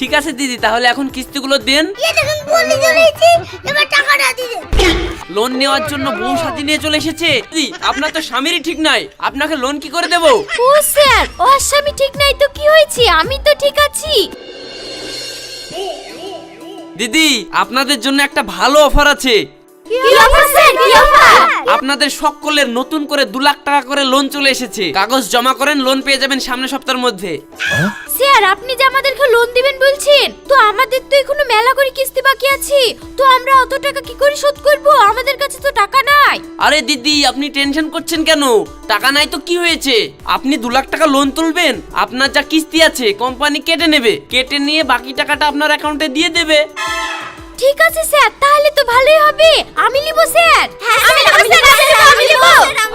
ঠিক আছে দিদি তাহলে এখন কিস্তিগুলো দেন। লোন নেওয়ার জন্য বউ সাথী নিয়ে চলে এসেছে। দিদি আপনার তো স্বামীরই ঠিক নাই। আপনাকে লোন কি করে দেবো? ও স্যার ওর স্বামী ঠিক নাই তো কি হয়েছে? আমি তো ঠিক আছি। দিদি আপনাদের জন্য একটা ভালো অফার আছে। কি অফার স্যার? কি অফার আপনাদের সকলের নতুন করে দু লাখ টাকা করে লোন চলে এসেছে। কাগজ জমা করেন লোন পেয়ে যাবেন সামনের সপ্তাহের মধ্যে। স্যার আপনি যে আমাদেরকে লোন দিবেন বলছেন তো আমাদের তো এখনও মেলা করে কিস্তি বাকি আছে তো আমরা অত টাকা কি করে শোধ করব? আমাদের কাছে তো টাকা নাই। আরে দিদি আপনি টেনশন করছেন কেন? টাকা নাই তো কি হয়েছে? আপনি দু লাখ টাকা লোন তুলবেন আপনার যা কিস্তি আছে কোম্পানি কেটে নেবে কেটে নিয়ে বাকি টাকাটা আপনার অ্যাকাউন্টে দিয়ে দেবে। ঠিক আছে স্যার তাহলে তো ভালোই হবে। আমি নিব স্যার আমি নেব স্যার আমি নেব।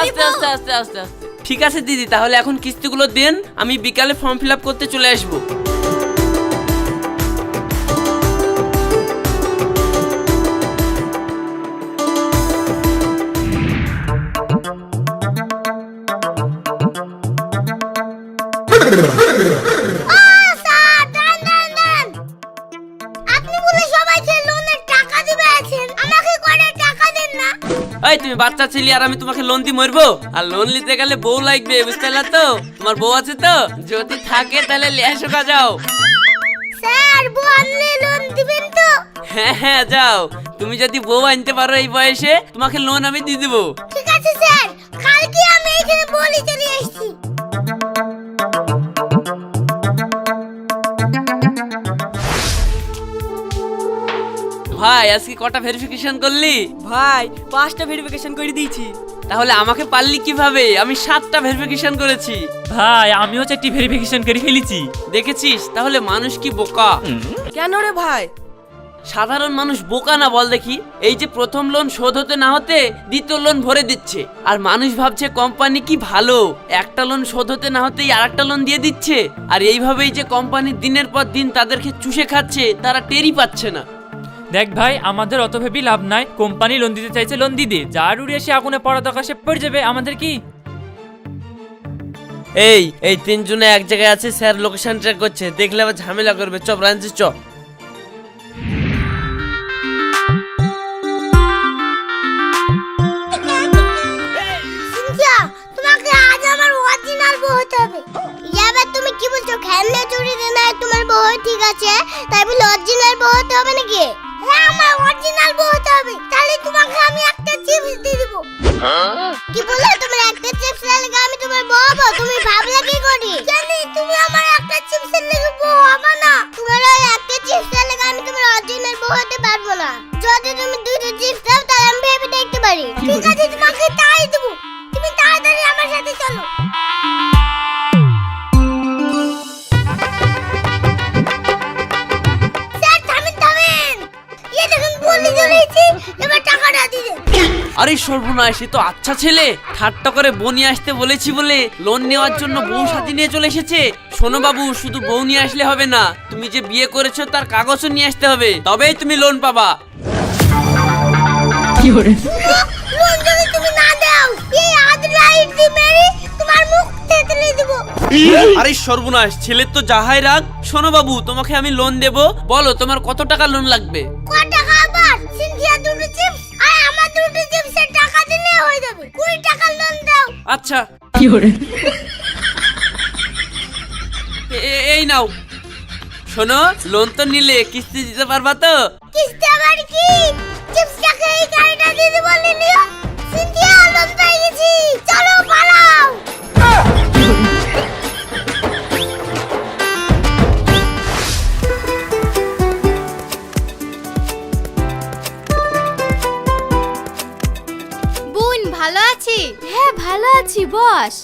আস্তে আস্তে আস্তে আস্তে আস্তে। ঠিক আছে দিদি তাহলে এখন কিস্তিগুলো দেন আমি বিকালে ফর্ম ফিল করতে চলে আসব। বাচ্চা ছেলে আর আমি তোমাকে লোন দিয়ে মরবো? আর লোন নিতে গেলে বউ লাগবে বুঝতে পারলা তো? তোমার বউ আছে তো? যদি থাকে তাহলে লিয়ে শোকা যাও। স্যার বললে লোন দিবেন তো? হ্যাঁ হ্যাঁ যাও। তুমি যদি বউ আনতে পারো এই বয়সে তোমাকে লোন আমি দিয়ে দেবো। ঠিক আছে স্যার। কালকে আমি এখানে বলি চলে এসেছি ভাই আজকে কটা ভেরিফিকেশন করলি? ভাই পাঁচটা ভেরিফিকেশন করে দিয়েছি। তাহলে আমাকে পারলি কীভাবে? আমি সাতটা ভেরিফিকেশন করেছি। ভাই আমিও চারটি ভেরিফিকেশন করে ফেলেছি। দেখেছিস? তাহলে মানুষ কি বোকা? কেন রে ভাই? সাধারণ মানুষ বোকা না বল দেখি। এই যে প্রথম লোন শোধ হতে না হতে দ্বিতীয় লোন ভরে দিচ্ছে। আর মানুষ ভাবছে কোম্পানি কি ভালো? একটা লোন শোধ হতে না হতেই আর একটা লোন দিয়ে দিচ্ছে। আর এইভাবেই যে কোম্পানি দিনের পর দিন তাদেরকে চুষে খাচ্ছে তারা টেরই পাচ্ছে না। দেখ ভাই আমাদের অত ভেবি লাভ নাই। কোম্পানি লোন দিতে চাইছে লোন দিয়ে দে যার উড়ে এসে আগুনে পড়া দরকার সে পড়ে যাবে। আমাদের কি? এই এই তিনজনে এক জায়গায় আছে স্যার লোকেশন ট্র্যাক করছে। দেখলে আবার ঝামেলা করবে। চপ ব্রাঞ্চে চ। সিনথিয়া তোমাকে আজ আমার অরিজিনাল বউ হতে হবে। এবার তুমি কি বলছো? খেলনা চুরি না তোমার বউ ঠিক আছে তাই বলে অরিজিনাল বউ হতে হবে নাকি? আমার অরিজিনাল বউ হতে হবে। তাহলে তোমাকে আমি একটা চিপস দিয়ে দেব। কি বলে তোমার একটা চিপস লাগে আমি তোমার বউ হব। তুমি ভাবলে কি করি? জানি, তুমি আমার একটা চিপসের সর্বনাশ তো আচ্ছা ছেলে। ঠাট্টা করে বউ নিয়ে আসতে বলেছি বলে লোন নেওয়ার জন্য বউ সাথী নিয়ে চলে এসেছে। শোনো বাবু শুধু বউ নিয়ে আসলে হবে না তুমি যে বিয়ে করেছ তার কাগজও নিয়ে আসতে হবে তবেই তুমি লোন পাবা। থেতলে দেবো। আরে সর্বনাশ ছেলের তো যাহাই রাগ। শোনো বাবু তোমাকে আমি লোন দেব। বলো তোমার কত টাকা লোন লাগবে? ক টাকা আবার? সিনথিয়া দুটো চিপস আর আমার দুটো আচ্ছা। কি এ- এই নাও। শোনো লোন তো নিলে কিস্তি দিতে পারবা তো? কিস্তি আবার কি? চিপস টাকা এই গাড়িটা দিয়ে বলে লিলিও সিনথিয়া লোন পেয়ে গেছি। চলো পালাও। ভালো আছি? হ্যাঁ ভালো আছি বস।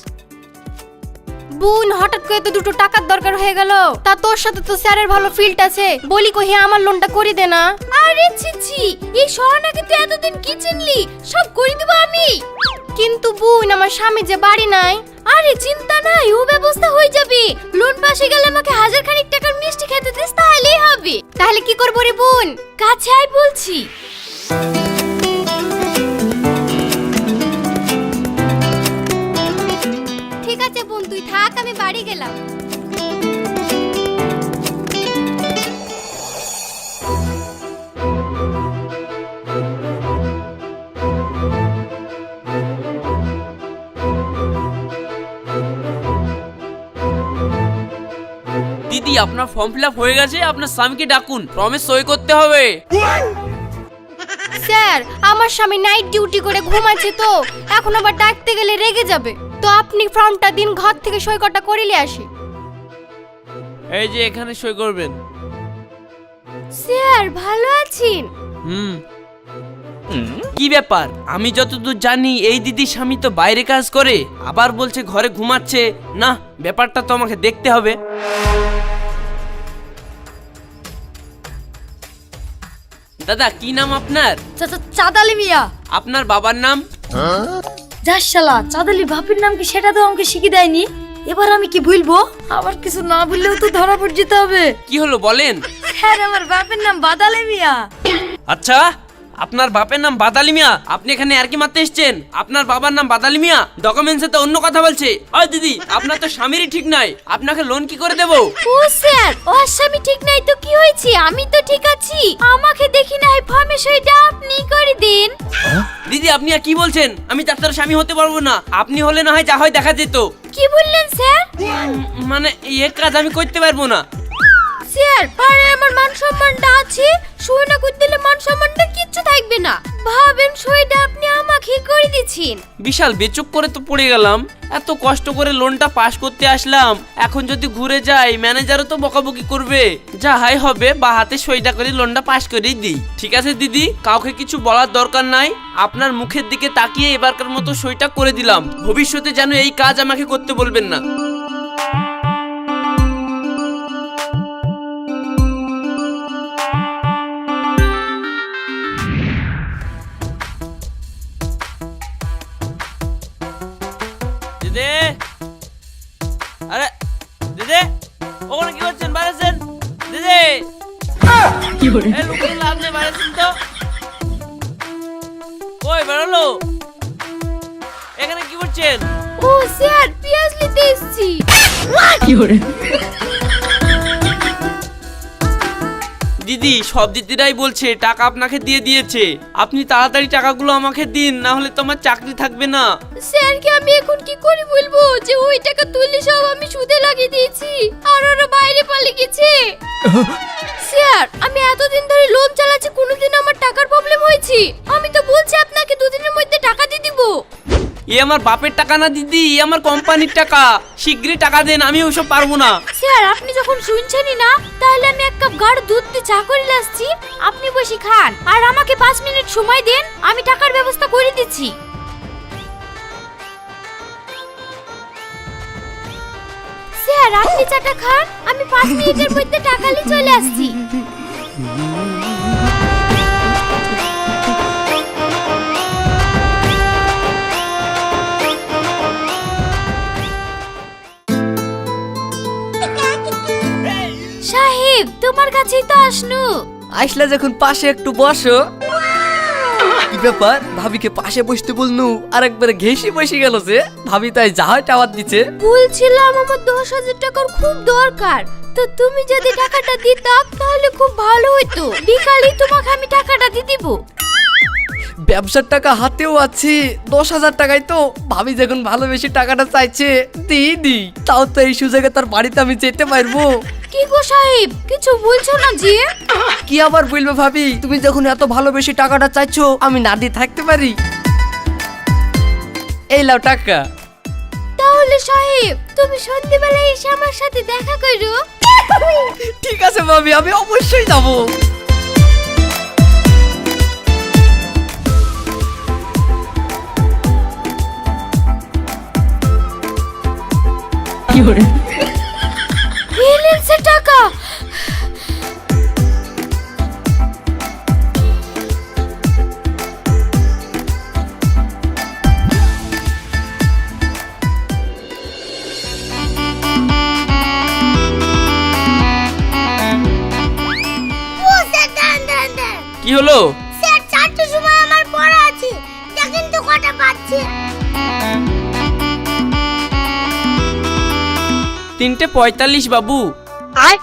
বোন হঠাৎ করে তো দুটো টাকার দরকার হয়ে গেল। তা তোর সাথে তো স্যারের ভালো ফিল্ড আছে। বলি কহি আমার লোনটা করে দে না। আরে ছিছি এই সহানাকে তুই এতদিন কি চিনলি? সব করে দেবো আমি। কিন্তু বোন আমার স্বামী যে বাড়ি নাই। আরে চিন্তা নাই ও ব্যবস্থা হয়ে যাবে। লোন পাশে গেলে আমাকে হাজার খানিক টাকার মিষ্টি খেতে দিস তাহলেই হবে। তাহলে কি করব রে বোন? কাছে আয় বলছি। আপনার ফর্ম ফিল হয়ে গেছে আপনার স্বামীকে ডাকুন ফর্মে সই করতে হবে। স্যার আমার স্বামী নাইট ডিউটি করে ঘুমাচ্ছে তো এখন আবার ডাকতে গেলে রেগে যাবে। তো আপনি ফর্মটা দিন ঘর থেকে সৈকতটা করিলে আসি। এই যে এখানে সই করবেন। স্যার ভালো আছেন? হুম। কি ব্যাপার? আমি যতদূর জানি এই দিদির স্বামী তো বাইরে কাজ করে আবার বলছে ঘরে ঘুমাচ্ছে। না ব্যাপারটা তো আমাকে দেখতে হবে। দাদা কি নাম আপনার? চাঁদালি মিয়া। আপনার বাবার নাম? শালা চাঁদালি বাপের নাম কি সেটা তো আমাকে শিখে দেয়নি? এবার আমি কি ভুলবো? আবার কিছু না ভুললেও তো ধরা পড়ে যেতে হবে। কি হলো বলেন? হ্যাঁ আমার বাপের নাম বাদালে মিয়া। আচ্ছা আপনার বাপের নাম বাদালি মিয়া। আপনি এখানে আর কি মারতে এসছেন? আপনার বাবার নাম বাদালি মিয়া? ডকুমেন্টসে তো অন্য কথা বলছে। ওই দিদি আপনার তো স্বামীরই ঠিক নাই। আপনাকে লোন কি করে দেবো? ও স্যার ও স্বামী ঠিক নাই তো কি হয়েছে? আমি তো ঠিক আছি। আমাকে দেখি না ফর্মে সইটা আপনি করে দিন। দিদি আপনি আর কি বলছেন? আমি তো আপনার স্বামী হতে পারব না। আপনি হলে না হয় যা হয় দেখা যেত। কি বললেন স্যার? মানে এই কাজ আমি করতে পারব না। পাড়ায় আমার মান সম্মানটা আছে। সই না করে দিলে মান সম্মানটা কিচ্ছু থাকবে না। ভাবেন সইটা আপনি আমাকে করে দিচ্ছেন। বিশাল করে তো পড়ে গেলাম। এত কষ্ট করে লোনটা পাস করতে আসলাম। এখন যদি ঘুরে যাই ম্যানেজারও তো বকাবকি করবে। যা হাই হবে, বা হাতে সইটা করে লোনটা পাস করেই দিই। ঠিক আছে, দিদি? কাউকে কিছু বলার দরকার নাই। আপনার মুখের দিকে তাকিয়ে এবারকার মতো সইটা করে দিলাম। ভবিষ্যতে যেন এই কাজ আমাকে করতে বলবেন না। লাভ নেই তো কই বেরোলো। এখানে কি করছেন? ও স্যার পেঁয়াজ নিতে এসেছি। দিদি সব দিদিরাই বলছে টাকা আপনাকে দিয়ে দিয়েছে। আপনি তাড়াতাড়ি টাকাগুলো আমাকে দিন না হলে তোমার চাকরি থাকবে না। স্যারকে আমি এখন কি করে বলব? যে ওই টাকা তুললে সব আমি সুদে লাগিয়ে দিয়েছি আর ওরা বাইরে পালিয়ে গেছে। স্যার আমি এতদিন ধরে লোন চালাচ্ছি কোনোদিন আমার টাকার প্রবলেম হয়েছে। আমি তো বলছি আপনাকে দুদিনের মধ্যে টাকা দিয়ে দিব। এ আমার বাপের টাকা না দিদি এ আমার কোম্পানির টাকা। শীঘ্রই টাকা দেন আমি ওসব পারব না। স্যার আপনি যখন শুনছেনই না তাহলে আমি এক কাপ গাঢ় দুধ দিয়ে চা করে আসছি। আপনি বসে খান। আর আমাকে পাঁচ মিনিট সময় দেন আমি টাকার ব্যবস্থা করে দিচ্ছি। স্যার আপনি চাটা খান। পাঁচ মিনিটের মধ্যে টাকা নিয়ে চলে আসছি। সাহেব, তোমার কাছেই তো আসনু। আসলে যখন পাশে একটু বসো ব্যাপার, ভাবিকে পাশে বসতে বলনু আর একবার ঘেসে বসে গেল যে, ভাবি তাই যাহা টাওয়ার দিচ্ছে বলছিলাম আমার দশ হাজার টাকার খুব দরকার, তো তুমি যদি টাকাটা দিতাম তাহলে খুব ভালো হইতো। বিকালে তোমাকে আমি টাকাটা দিয়ে দিব। ব্যবসার টাকা হাতেও আছে দশ হাজার টাকায় তো ভাবি যখন ভালোবেসে টাকাটা চাইছে দিই দি তাও তো এই সুযোগে তার বাড়িতে আমি যেতে পারব। কি গো সাহেব কিছু বলছো না যে? কি আবার বলব ভাবি? তুমি যখন এত ভালোবেসে টাকাটা চাইছো আমি না দিয়ে থাকতে পারি। এই লাও টাকা। তাহলে সাহেব তুমি সন্ধ্যেবেলায় এসে আমার সাথে দেখা করো। ঠিক আছে ভাবি আমি অবশ্যই যাব। রিলেন্সের টাকা? কি হলো? তিনটে পঁয়তাল্লিশ বাবু। আর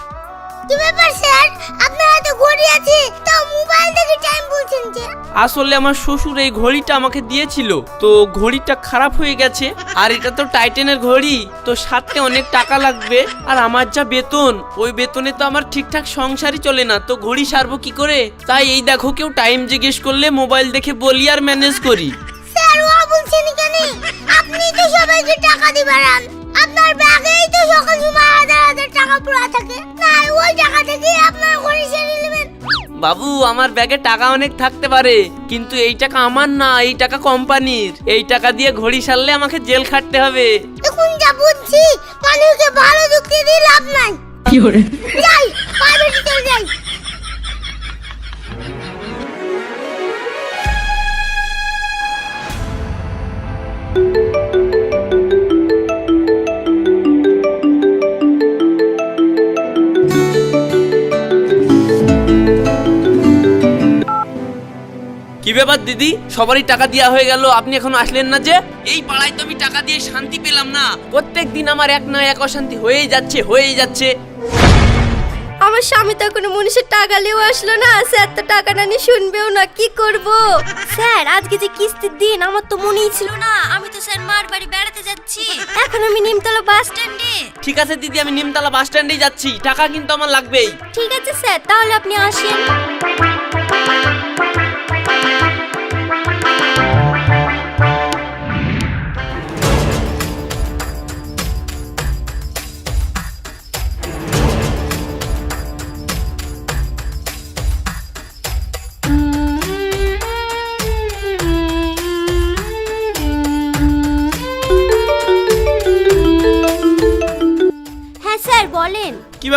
কি ব্যাপার স্যার? আপনারা এত ঘড়ি আছে তা মোবাইল দেখে টাইম বলছেন যে। আসলে আমার শ্বশুর এই ঘড়িটা আমাকে দিয়েছিল। তো ঘড়িটা খারাপ হয়ে গেছে আর এটা তো টাইটেনের ঘড়ি। তো সাথে অনেক টাকা লাগবে আর আমার যা বেতন ওই বেতনে তো আমার ঠিকঠাক সংসারই চলে না। তো ঘড়ি সারবো কি করে? তাই এই দেখো কেউ টাইম জিজ্ঞেস করলে মোবাইল দেখে বলি আর ম্যানেজ করি। স্যার ও বলছেন কেন আপনি তো সবাইকে টাকা দিবেন আপনার ব্যাগেই তো সকাল সময় হাজার হাজার টাকা পুরা থাকে। না ওই টাকা থেকে আপনার ঘড়ি সেরে নেবেন। বাবু আমার ব্যাগে টাকা অনেক থাকতে পারে কিন্তু এই টাকা আমার না এই টাকা কোম্পানির। এই টাকা দিয়ে ঘড়ি সারলে আমাকে জেল খাটতে হবে। এখন যা বুঝছি মানুষকে ভালো যুক্তি দিয়ে লাভ নাই। যাই প্রাইভেটে চলে যাই। কি ব্যাপার দিদি? সবারই টাকা দেওয়া হয়ে গেল আপনি এখন আসলেন না যে? এই পাড়ায় তো আমি টাকা দিয়ে শান্তি পেলাম না। প্রত্যেক দিন আমার এক না এক অশান্তি হয়েই যাচ্ছে হয়েই যাচ্ছে। আমার স্বামী তো কোনো মানুষের টাকা নিয়েও আসলো না। স্যার তো টাকা না নিয়ে শুনবেও না কি করব? স্যার আজকে যে কিস্তির দিন আমার তো মনেই ছিল না। আমি তো স্যার মার বাড়ি বেড়াতে যাচ্ছি। এখন আমি নিমতলা বাস স্ট্যান্ডে। ঠিক আছে দিদি আমি নিমতলা বাস স্ট্যান্ডেই যাচ্ছি। টাকা কিন্তু আমার লাগবেই। ঠিক আছে স্যার তাহলে আপনি আসেন।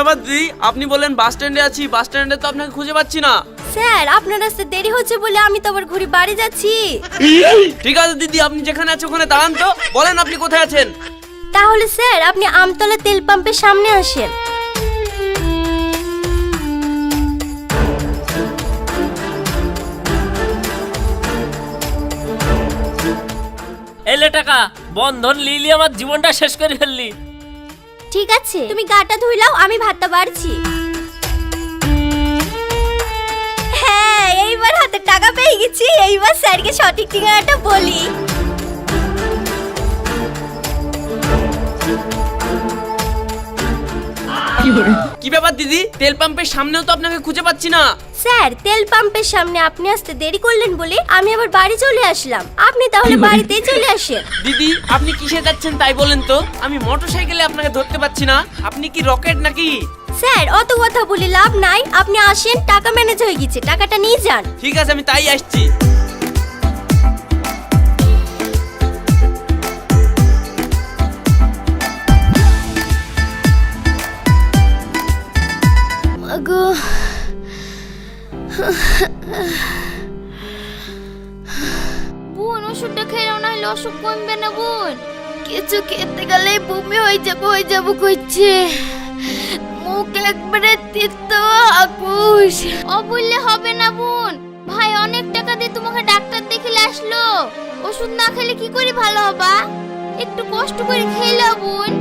ব্যাপার দিদি। আপনি বলেন বাস স্ট্যান্ডে আছি বাস স্ট্যান্ডে তো আপনাকে খুঁজে পাচ্ছি না। স্যার আপনার আসতে দেরি হচ্ছে বলে আমি তো আবার ঘুরে বাড়ি যাচ্ছি। ঠিক আছে দিদি আপনি যেখানে আছেন ওখানে দাঁড়ান তো। বলেন আপনি কোথায় আছেন? তাহলে স্যার আপনি আমতলা তেল পাম্পের সামনে আসেন। এলে টাকা বন্ধন লিলি আমার জীবনটা শেষ করে ফেললি। ঠিক আছে। তুমি গাটা ধুইলাও আমি ভাতটা বাড়ছি। হ্যাঁ এইবার হাতে টাকা পেয়ে গেছি, এইবার স্যারকে সঠিক ঠিকানাটা বলি। কি ব্যাপার দিদি? তেল পাম্পের সামনেও তো আপনাকে খুঁজে পাচ্ছি না। স্যার তেল পাম্পের সামনে আপনি আসতে দেরি করলেন বলে আমি আবার বাড়ি চলে আসলাম। আপনি তাহলে বাড়িতেই চলে আসেন। দিদি আপনি কিসে যাচ্ছেন তাই বলেন তো? আমি মোটর সাইকেলে আপনাকে ধরতে পাচ্ছি না। আপনি কি রকেট নাকি? স্যার অত কথা বলে লাভ নাই। আপনি আসেন টাকা ম্যানেজ হয়ে গেছে। টাকাটা নিয়ে যান। ঠিক আছে আমি তাই আসছি। বোন, ওষুধটা খেয়ে না হলে অসুখ কমবে না বোন। কিছু খেতে গেলে বমি হয়ে যাব হয়ে যাব করছে মুখ একবারে তিতো আকুশ। ও বললে হবে না বোন। ভাই, অনেক টাকা দিয়ে তোমাকে ডাক্তার দেখিলে আসলো। ওষুধ না খেলে কি করে ভালো হবা? একটু কষ্ট করে খেলে বোন।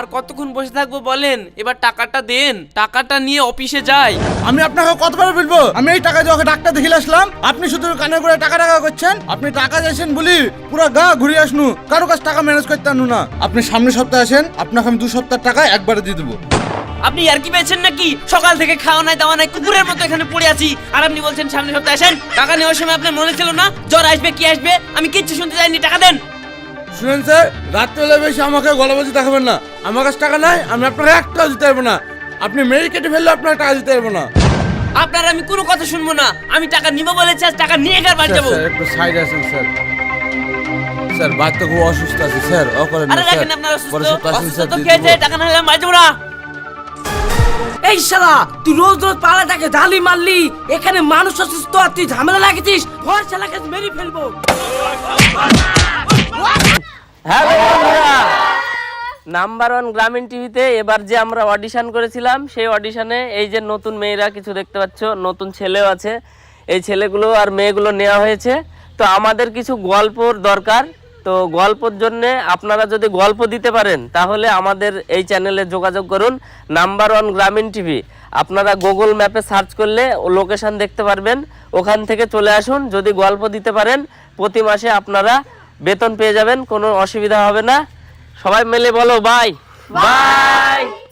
আর কতক্ষণ বসে থাকব বলেন? এবার টাকাটা দেন। টাকাটা নিয়ে অফিসে যাই। আমি আপনাকে কতবার বলব? আমি এই টাকা দিয়ে ডাক্তার দেখিলে আসলাম। আপনি শুধু কানে করে টাকা টাকা করছেন। আপনি টাকা দিয়েছেন বলি পুরো গা ঘুরিয়ে আসনু। কারও কাছে টাকা ম্যানেজ করতে আনু না। আপনি সামনের সপ্তাহে আসেন আপনাকে আমি দু সপ্তাহ টাকা একবারে দিয়ে দেবো। আপনি আর কি পেয়েছেন নাকি? সকাল থেকে খাওয়া নাই দাওয়া নাই কুকুরের মতো এখানে পড়ে আছি। আর আপনি বলছেন সামনে সপ্তাহে আসেন। টাকা নেওয়ার সময় আপনার মনে ছিল না? জ্বর আসবে কি আসবে? আমি কিচ্ছু শুনতে চাইনি। টাকা দেন। শুনেন স্যার রাত্রেবেলা বেশি আমাকে গলা গলাবাজি দেখাবেন না। আমার কাছে টাকা নাই আমি আপনাকে একটাও দিতে পারব না। আপনি মেরে কেটে ফেললে আপনার টাকা দিতে পারব না। আপনার আমি কোনো কথা শুনব না। আমি টাকা নিব বলেছি আজ টাকা নিয়ে গেল বাড়ি যাব। স্যার, একটু সাইড আসুন স্যার। স্যার বাচ্চা খুব অসুস্থ আছে স্যার ও করেন না আরে স্যার। রাখেন আপনার অসুস্থ। অসুস্থ স্যার, তো খেয়েছে দেবো। টাকা না হলে আমি বাড়ি যাব না। এই শালা তুই রোজ রোজ পালাটাকে ঢালি মারলি এখানে মানুষ অসুস্থ আর তুই ঝামেলা লাগেছিস ঘর শালাকে মেরে ফেলব। হ্যালো নাম্বার ওয়ান গ্রামীণ টিভিতে এবার যে আমরা অডিশন করেছিলাম, সেই অডিশনে এই যে নতুন মেয়েরা কিছু দেখতে পাচ্ছ, নতুন ছেলেও আছে। এই ছেলেগুলো আর মেয়েগুলো নেওয়া হয়েছে। তো আমাদের কিছু গল্পর দরকার। তো গল্পর জন্য আপনারা যদি গল্প দিতে পারেন, তাহলে আমাদের এই চ্যানেলে যোগাযোগ করুন, নাম্বার ওয়ান গ্রামীণ টিভি। আপনারা গুগল ম্যাপে সার্চ করলে লোকেশন দেখতে পারবেন। ওখান থেকে চলে আসুন, যদি গল্প দিতে পারেন, প্রতি মাসে আপনারা বেতন পেয়ে যাবেন কোনো অসুবিধা হবে না। সবাই মিলে বলো বাই। বাই।